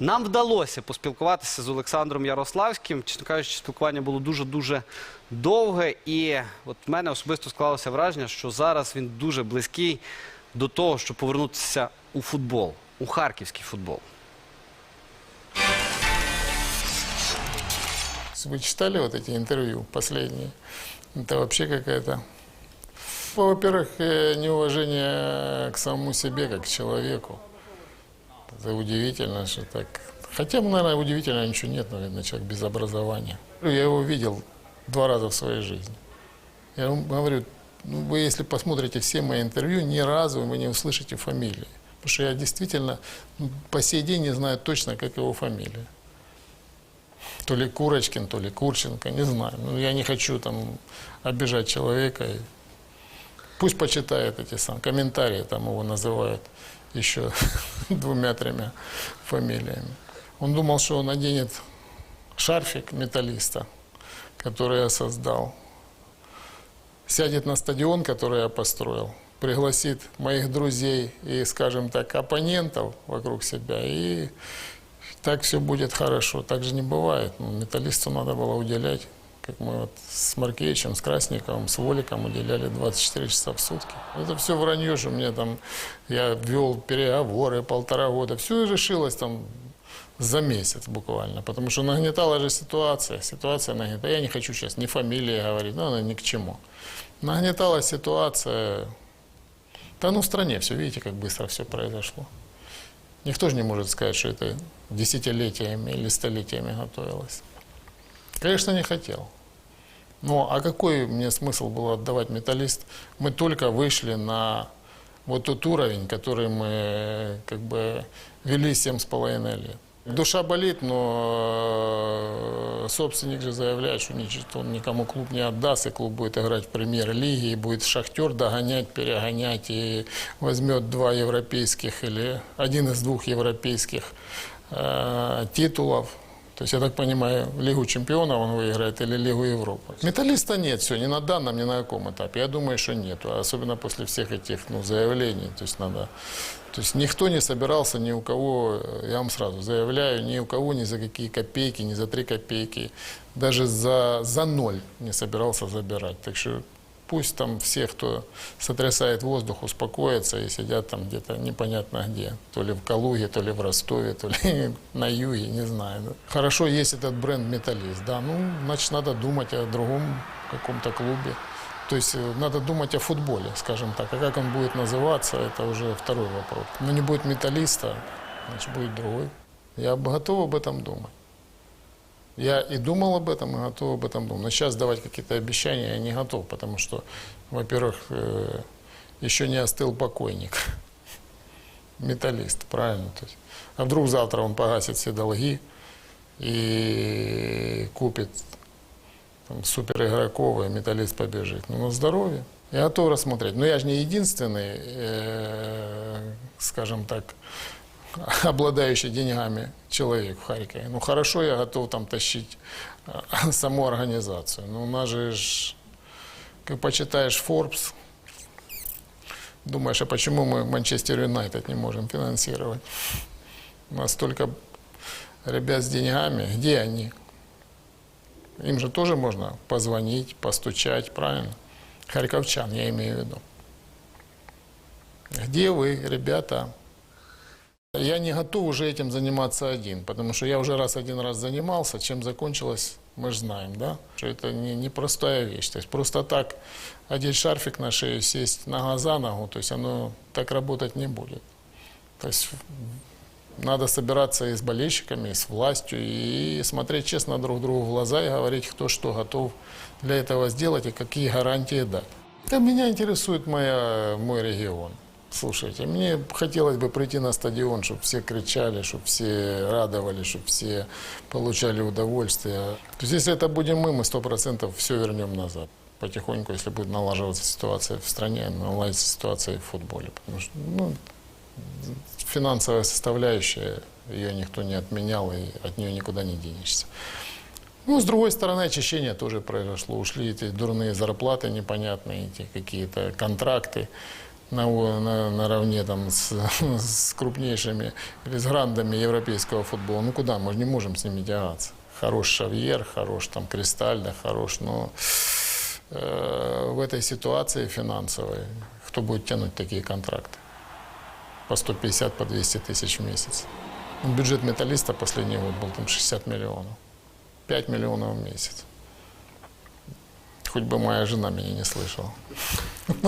Нам вдалося поспілкуватися з Олександром Ярославським. Чесно кажучи, спілкування було дуже-дуже довге. І от в мене особисто склалося враження, що зараз він дуже близький до того, щоб повернутися у футбол, у харківський футбол. Вы читали вот эти интервью последние? Это вообще какая-то... Ну, Во-первых, э, неуважение к самому себе, как к человеку. Это удивительно, что так... Хотя, наверное, удивительно ничего нет, наверное, человек без образования. Я его видел два раза в своей жизни. Я вам говорю, ну, вы если посмотрите все мои интервью, ни разу вы не услышите фамилии. Потому что я действительно ну, по сей день не знаю точно, как его фамилия то ли Курочкин, то ли Курченко, не знаю. Ну, я не хочу там обижать человека. Пусть почитает эти сам комментарии, там его называют еще двумя-тремя фамилиями. Он думал, что он оденет шарфик металлиста, который я создал, сядет на стадион, который я построил, пригласит моих друзей и, скажем так, оппонентов вокруг себя, и так все будет хорошо. Так же не бывает. Ну, металлисту надо было уделять, как мы вот с Маркевичем, с Красниковым, с Воликом уделяли 24 часа в сутки. Это все вранье, что мне там, я вел переговоры полтора года. Все решилось там за месяц буквально, потому что нагнетала же ситуация. Ситуация нагнетала. Я не хочу сейчас ни фамилии говорить, но она ни к чему. Нагнетала ситуация. Да ну в стране все, видите, как быстро все произошло. Никто же не может сказать, что это десятилетиями или столетиями готовилось. Конечно, не хотел. Ну, а какой мне смысл было отдавать металлист? Мы только вышли на вот тот уровень, который мы как бы вели семь с половиной лет. Душа болит, но э, собственник же заявляет, что он никому клуб не отдаст, и клуб будет играть в премьер-лиге, и будет шахтер догонять, перегонять, и возьмет два европейских или один из двух европейских э, титулов. То есть, я так понимаю, Лигу чемпионов он выиграет или Лигу Европы. Металлиста нет все, ни на данном, ни на каком этапе. Я думаю, что нету, особенно после всех этих ну, заявлений. То есть, надо... То есть, никто не собирался ни у кого, э, я вам сразу заявляю, ни у кого ни за какие копейки, ни за три копейки, даже за, за ноль не собирался забирать. Так что пусть там все, кто сотрясает воздух, успокоятся и сидят там где-то непонятно где. То ли в Калуге, то ли в Ростове, то ли на юге, не знаю. Хорошо есть этот бренд «Металлист», да, ну, значит, надо думать о другом каком-то клубе. То есть э, надо думать о футболе, скажем так. А как он будет называться, это уже второй вопрос. Но не будет «Металлиста», значит, будет другой. Я готов об этом думать. Я и думал об этом, и готов об этом думать. Но сейчас давать какие-то обещания я не готов, потому что, во-первых, э, еще не остыл покойник. Металлист, правильно. То есть, а вдруг завтра он погасит все долги и купит там, супер игроков, и металлист побежит. Ну, на здоровье. Я готов рассмотреть. Но я же не единственный, э, скажем так, обладающий деньгами человек в Харькове. Ну хорошо, я готов там тащить э, саму организацию. Но у нас же, как почитаешь Forbes, думаешь, а почему мы Манчестер Юнайтед не можем финансировать? У нас столько ребят с деньгами, где они? Им же тоже можно позвонить, постучать, правильно? Харьковчан, я имею в виду. Где вы, ребята? Я не готов уже этим заниматься один, потому что я уже раз один раз занимался, чем закончилось, мы же знаем, да? Что это не, непростая вещь. То есть просто так одеть шарфик на шею, сесть нога за ногу, то есть оно так работать не будет. То есть надо собираться и с болельщиками, и с властью, и смотреть честно друг другу в глаза и говорить, кто что готов для этого сделать и какие гарантии дать. Да, меня интересует моя, мой регион. Слушайте, мне хотелось бы прийти на стадион, чтобы все кричали, чтобы все радовались, чтобы все получали удовольствие. То есть, если это будем мы, мы сто процентов все вернем назад. Потихоньку, если будет налаживаться ситуация в стране, наладится ситуация и в футболе. Потому что, ну, финансовая составляющая, ее никто не отменял, и от нее никуда не денешься. Ну, с другой стороны, очищение тоже произошло. Ушли эти дурные зарплаты непонятные, эти какие-то контракты. На, на, наравне там, с, с крупнейшими или с грандами европейского футбола. Ну куда, мы же не можем с ними тягаться. Хорош Шавьер, хорош там Кристаль, да, хорош, но э, в этой ситуации финансовой, кто будет тянуть такие контракты? По 150, по 200 тысяч в месяц. Ну, Бюджет металлиста последний год был там 60 миллионов. 5 миллионов в месяц. Хоть бы моя жена меня не слышала.